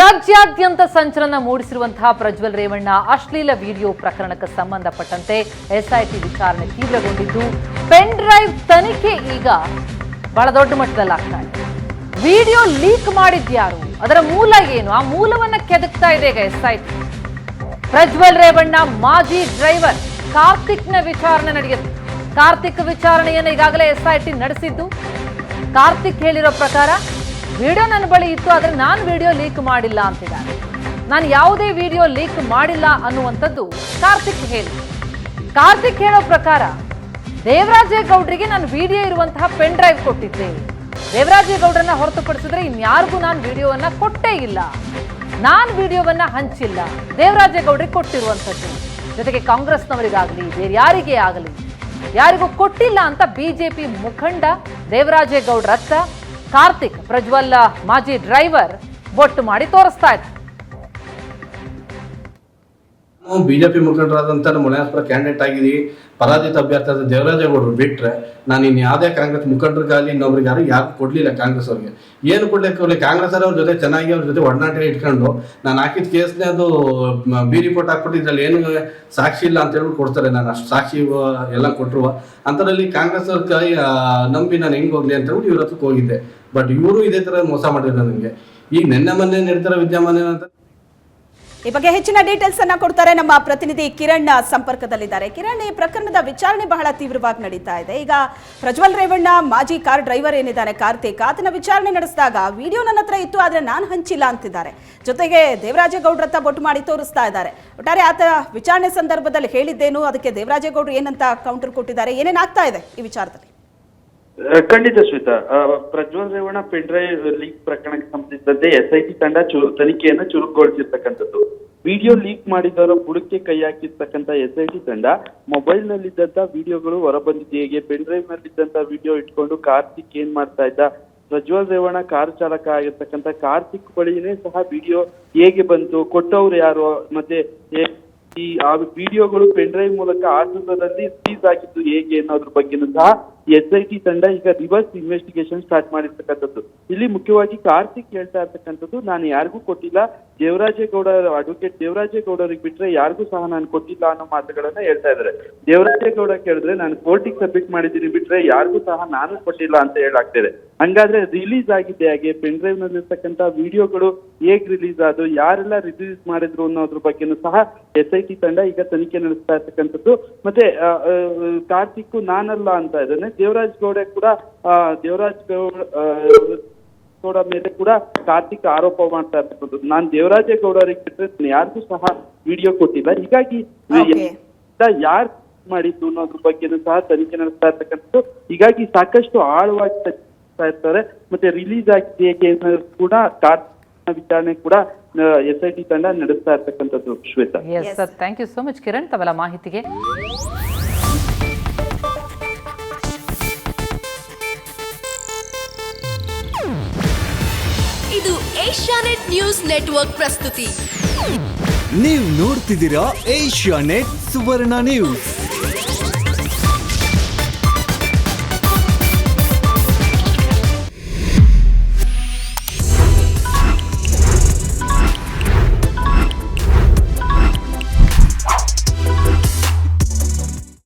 ರಾಜ್ಯಾದ್ಯಂತ ಸಂಚಲನ ಮೂಡಿಸಿರುವಂತಹ ಪ್ರಜ್ವಲ್ ರೇವಣ್ಣ ಅಶ್ಲೀಲ ವಿಡಿಯೋ ಪ್ರಕರಣಕ್ಕೆ ಸಂಬಂಧಪಟ್ಟಂತೆ ಎಸ್ಐಟಿ ವಿಚಾರಣೆ ತೀವ್ರಗೊಂಡಿದ್ದು, ಪೆನ್ ಡ್ರೈವ್ ತನಿಖೆ ಈಗ ಬಹಳ ದೊಡ್ಡ ಮಟ್ಟದಲ್ಲಿ ಆಗ್ತಾ ಇದೆ. ವಿಡಿಯೋ ಲೀಕ್ ಮಾಡಿದ್ಯಾರು ಅದರ ಮೂಲ ಏನು? ಆ ಮೂಲವನ್ನ ಕೆದಕ್ತಾ ಇದೆ ಈಗ ಎಸ್ಐಟಿ. ಪ್ರಜ್ವಲ್ ರೇವಣ್ಣ ಮಾಜಿ ಡ್ರೈವರ್ ಕಾರ್ತಿಕ್ನ ವಿಚಾರಣೆ ನಡೆಯುತ್ತೆ. ಕಾರ್ತಿಕ್ ವಿಚಾರಣೆಯನ್ನು ಈಗಾಗಲೇ ಎಸ್ಐಟಿ ನಡೆಸಿದ್ದು. ಕಾರ್ತಿಕ್ ಹೇಳಿರೋ ಪ್ರಕಾರ ವಿಡಿಯೋ ನನ್ನ ಬಳಿ ಇತ್ತು, ಆದರೆ ನಾನು ವಿಡಿಯೋ ಲೀಕ್ ಮಾಡಿಲ್ಲ ಅಂತಿದ್ದಾರೆ. ನಾನು ಯಾವುದೇ ವಿಡಿಯೋ ಲೀಕ್ ಮಾಡಿಲ್ಲ ಅನ್ನುವಂಥದ್ದು ಕಾರ್ತಿಕ್ ಹೇಳಿ. ಕಾರ್ತಿಕ್ ಹೇಳೋ ಪ್ರಕಾರ ದೇವರಾಜೇಗೌಡರಿಗೆ ನಾನು ವಿಡಿಯೋ ಇರುವಂತಹ ಪೆನ್ ಡ್ರೈವ್ ಕೊಟ್ಟಿದ್ದೆ. ದೇವರಾಜೇಗೌಡರನ್ನ ಹೊರತುಪಡಿಸಿದ್ರೆ ಇನ್ಯಾರಿಗೂ ನಾನು ವಿಡಿಯೋವನ್ನ ಕೊಟ್ಟೇ ಇಲ್ಲ. ನಾನು ವಿಡಿಯೋವನ್ನ ಹಂಚಿಲ್ಲ. ದೇವರಾಜೇಗೌಡರಿಗೆ ಕೊಟ್ಟಿರುವಂಥದ್ದು. ಜೊತೆಗೆ ಕಾಂಗ್ರೆಸ್ನವರಿಗಾಗಲಿ, ಬೇರೆ ಯಾರಿಗೇ ಆಗಲಿ, ಯಾರಿಗೂ ಕೊಟ್ಟಿಲ್ಲ ಅಂತ ಬಿಜೆಪಿ ಮುಖಂಡ ದೇವರಾಜೇಗೌಡ್ರ ಹತ್ರ ಕಾರ್ತಿಕ್ ಪ್ರಜ್ವಲ್ ಮಾಜಿ ಡ್ರೈವರ್ ಬೊಟ್ಟು ಮಾಡಿ ತೋರಿಸ್ತಾ ಇದ್ದಾರೆ. ನಾವು ಬಿಜೆಪಿ ಮುಖಂಡರಾದಂಥ ಮುನಿಯಾಸ್ಪುರ ಕ್ಯಾಂಡಿಡೇಟ್ ಆಗಿದ್ದೀವಿ ಪರಾಜಿತ ಅಭ್ಯರ್ಥಿ ದೇವರಾಜೇಗೌಡರು ಬಿಟ್ಟರೆ ನಾನು ಇನ್ನು ಯಾವುದೇ ಕಾಂಗ್ರೆಸ್ ಮುಖಂಡರಿಗಾಗಲಿ ಇನ್ನೊಬ್ರಿಗೆ ಯಾರು ಯಾರು ಕೊಡಲಿಲ್ಲ ಕಾಂಗ್ರೆಸ್ ಅವ್ರಿಗೆ. ಏನು ಕೊಡ್ಲಿಕ್ಕೆ ಅವ್ರಿಗೆ ಕಾಂಗ್ರೆಸ್ ಅವ್ರ ಜೊತೆ ಚೆನ್ನಾಗಿ ಅವ್ರ ಜೊತೆ ಒಡನಾಟ ಇಟ್ಕೊಂಡು ನಾನು ಹಾಕಿದ ಕೇಸ್ನೇ ಅದು ಬಿ ರಿಪೋರ್ಟ್ ಹಾಕ್ಬಿಟ್ಟು ಇದ್ರಲ್ಲಿ ಏನು ಸಾಕ್ಷಿ ಇಲ್ಲ ಅಂತ ಹೇಳ್ಬಿಟ್ಟು ಕೊಡ್ತಾರೆ. ನಾನು ಅಷ್ಟು ಸಾಕ್ಷಿ ಎಲ್ಲ ಕೊಟ್ಟರು ಅಂಥದ್ರಲ್ಲಿ ಕಾಂಗ್ರೆಸ್ ಅವ್ರ ಕೈ ನಂಬಿ ನಾನು ಹೆಂಗ್ ಹೋಗ್ಲಿ ಅಂತ ಹೇಳ್ಬಿಟ್ಟು ಇವ್ರ ಹತ್ರಕ್ಕೆ ಹೋಗಿದ್ದೆ. ಬಟ್ ಇವರು ಇದೇ ಥರ ಮೋಸ ಮಾಡಿದ್ರು ನನಗೆ. ಈಗ ನಿನ್ನೆ ಮೊನ್ನೆ ನಡೀತಾರ ವಿದ್ಯಮಾನ ಏನಂತ ಈ ಬಗ್ಗೆ ಹೆಚ್ಚಿನ ಡೀಟೇಲ್ಸ್ ಅನ್ನ ಕೊಡ್ತಾರೆ ನಮ್ಮ ಪ್ರತಿನಿಧಿ ಕಿರಣ್ ಸಂಪರ್ಕದಲ್ಲಿದ್ದಾರೆ. ಕಿರಣ್, ಈ ಪ್ರಕರಣದ ವಿಚಾರಣೆ ಬಹಳ ತೀವ್ರವಾಗಿ ನಡೀತಾ ಇದೆ. ಈಗ ಪ್ರಜ್ವಲ್ ರೇವಣ್ಣ, ಮಾಜಿ ಕಾರ್ ಡ್ರೈವರ್ ಏನಿದ್ದಾರೆ, ಕಾರ್ತಿಕ್, ಆತನ ವಿಚಾರಣೆ ನಡೆಸಿದಾಗ ವಿಡಿಯೋ ನನ್ನ ಹತ್ರ ಇತ್ತು, ಆದ್ರೆ ನಾನು ಹಂಚಿಲ್ಲ ಅಂತಿದ್ದಾರೆ. ಜೊತೆಗೆ ದೇವರಾಜೇಗೌಡ್ರ ಹತ್ರ ಬೊಟ್ಟು ಮಾಡಿ ತೋರಿಸ್ತಾ ಇದ್ದಾರೆ. ಒಟ್ಟಾರೆ ಆತ ವಿಚಾರಣೆ ಸಂದರ್ಭದಲ್ಲಿ ಹೇಳಿದ್ದೇನು, ಅದಕ್ಕೆ ದೇವರಾಜೇಗೌಡರು ಏನಂತ ಕೌಂಟರ್ ಕೊಟ್ಟಿದ್ದಾರೆ ಏನೇನಾಗ್ತಾ ಇದೆ ಈ ವಿಚಾರದಲ್ಲಿ? ಖಂಡಿತ ಶ್ವೇತಾ. ಪ್ರಜ್ವಲ್ ರೇವಣ್ಣ ಪೆನ್ಡ್ರೈವ್ ಲೀಕ್ ಪ್ರಕರಣಕ್ಕೆ ಸಂಬಂಧಿಸಿದಂತೆ ಎಸ್ಐಟಿ ತಂಡ ತನಿಖೆಯನ್ನು ಚುರುಕುಗೊಳಿಸಿರ್ತಕ್ಕಂಥದ್ದು. ವಿಡಿಯೋ ಲೀಕ್ ಮಾಡಿದವರ ಬುಡಕ್ಕೆ ಕೈ ಹಾಕಿರ್ತಕ್ಕಂಥ ಎಸ್ಐಟಿ ತಂಡ ಮೊಬೈಲ್ ನಲ್ಲಿದ್ದಂತ ವಿಡಿಯೋಗಳು ಹೊರಬಂದಿದೆ. ಹೇಗೆ ಪೆನ್ಡ್ರೈವ್ ನಲ್ಲಿದ್ದಂತ ವಿಡಿಯೋ ಇಟ್ಕೊಂಡು ಕಾರ್ತಿಕ್ ಏನ್ ಮಾಡ್ತಾ ಇದ್ದ? ಪ್ರಜ್ವಲ್ ರೇವಣ್ಣ ಕಾರ್ ಚಾಲಕ ಆಗಿರ್ತಕ್ಕಂಥ ಕಾರ್ತಿಕ್ ಬಳಿನೇ ಸಹ ವಿಡಿಯೋ ಹೇಗೆ ಬಂತು? ಕೊಟ್ಟವ್ರು ಯಾರು? ಮತ್ತೆ ಈ, ಆ ವಿಡಿಯೋಗಳು ಪೆನ್ಡ್ರೈವ್ ಮೂಲಕ ಆತಂಕದಲ್ಲಿ ಸೀಸ್ ಆಗಿದ್ದು ಹೇಗೆ ಅನ್ನೋದ್ರ ಬಗ್ಗೆನೂ ಸಹ ಎಸ್ ಐ ಟಿ ತಂಡ ಈಗ ರಿವರ್ಸ್ ಇನ್ವೆಸ್ಟಿಗೇಷನ್ ಸ್ಟಾರ್ಟ್ ಮಾಡಿರ್ತಕ್ಕಂಥದ್ದು. ಇಲ್ಲಿ ಮುಖ್ಯವಾಗಿ ಕಾರ್ತಿಕ್ ಹೇಳ್ತಾ ಇರ್ತಕ್ಕಂಥದ್ದು, ನಾನು ಯಾರಿಗೂ ಕೊಟ್ಟಿಲ್ಲ. ದೇವರಾಜೇಗೌಡ ಅಡ್ವೊಕೇಟ್ ದೇವರಾಜೇಗೌಡರಿಗೆ ಬಿಟ್ರೆ ಯಾರಿಗೂ ಸಹ ನಾನು ಕೊಟ್ಟಿಲ್ಲ ಅನ್ನೋ ಮಾತುಗಳನ್ನ ಹೇಳ್ತಾ ಇದ್ದಾರೆ. ದೇವರಾಜೇಗೌಡ ಕೇಳಿದ್ರೆ ನಾನು ಕೋರ್ಟಿಗೆ ಸಬ್ಮಿಟ್ ಮಾಡಿದ್ದೀನಿ ಬಿಟ್ರೆ ಯಾರಿಗೂ ಸಹ ನಾನು ಕೊಟ್ಟಿಲ್ಲ ಅಂತ ಹೇಳಾಗ್ತಿದೆ. ಹಂಗಾದ್ರೆ ರಿಲೀಸ್ ಆಗಿದ್ದೆ ಹಾಗೆ ಪೆನ್ ಡ್ರೈವ್ ನಲ್ಲಿರ್ತಕ್ಕಂಥ ವಿಡಿಯೋಗಳು ಹೇಗ್ ರಿಲೀಸ್ ಆದ್ರು ಯಾರೆಲ್ಲ ರಿಲೀಸ್ ಮಾಡಿದ್ರು ಅನ್ನೋದ್ರ ಬಗ್ಗೆನೂ ಸಹ ಎಸ್ ಐ ಟಿ ತಂಡ ಈಗ ತನಿಖೆ ನಡೆಸ್ತಾ ಇರ್ತಕ್ಕಂಥದ್ದು. ಮತ್ತೆ ಕಾರ್ತಿಕ್ ನಾನಲ್ಲ ಅಂತ ಇದ್ದಾನೆ. ದೇವರಾಜ್ ಗೌಡ ಕೂಡ ದೇವರಾಜ್ ಗೌಡ ಗೌಡ ಮೇಲೆ ಕೂಡ ಕಾರ್ತಿಕ್ ಆರೋಪ ಮಾಡ್ತಾ ಇರ್ತಕ್ಕಂಥದ್ದು. ನಾನು ದೇವರಾಜೇಗೌಡರಿಗೆ ಬಿಟ್ರೆ ಬಿಟ್ಟರೆ ಯಾರಿಗೂ ಸಹ ವಿಡಿಯೋ ಕೊಟ್ಟಿಲ್ಲ. ಹೀಗಾಗಿ ಯಾರ್ ಮಾಡಿದ್ದು ಅನ್ನೋದ್ರ ಬಗ್ಗೆನೂ ಸಹ ತನಿಖೆ ನಡೆಸ್ತಾ ಇರ್ತಕ್ಕಂಥದ್ದು. ಹೀಗಾಗಿ ಸಾಕಷ್ಟು ಆಳವಾಗಿ ಇರ್ತಾರೆ. ಮತ್ತೆ ರಿಲೀಸ್ ಆಗಿದೆ ಹೇಗೆ ಕೂಡ ಕಾರ್ತಿಕ್ ವಿಚಾರಣೆ ಕೂಡ ಎಸ್ ಐ ಟಿ ತಂಡ ನಡೆಸ್ತಾ ಇರ್ತಕ್ಕಂಥದ್ದು Shweta. Yes sir thank you so much Kiran Tavala ಮಾಹಿತಿಗೆ. ಇದು ಏಷ್ಯಾನೆಟ್ ನ್ಯೂಸ್ ನೆಟ್ವರ್ಕ್ ಪ್ರಸ್ತುತಿ. ನೀವು ನೋಡ್ತಿದ್ದೀರಾ ಏಷ್ಯಾನೆಟ್ ಸುವರ್ಣ ನ್ಯೂಸ್.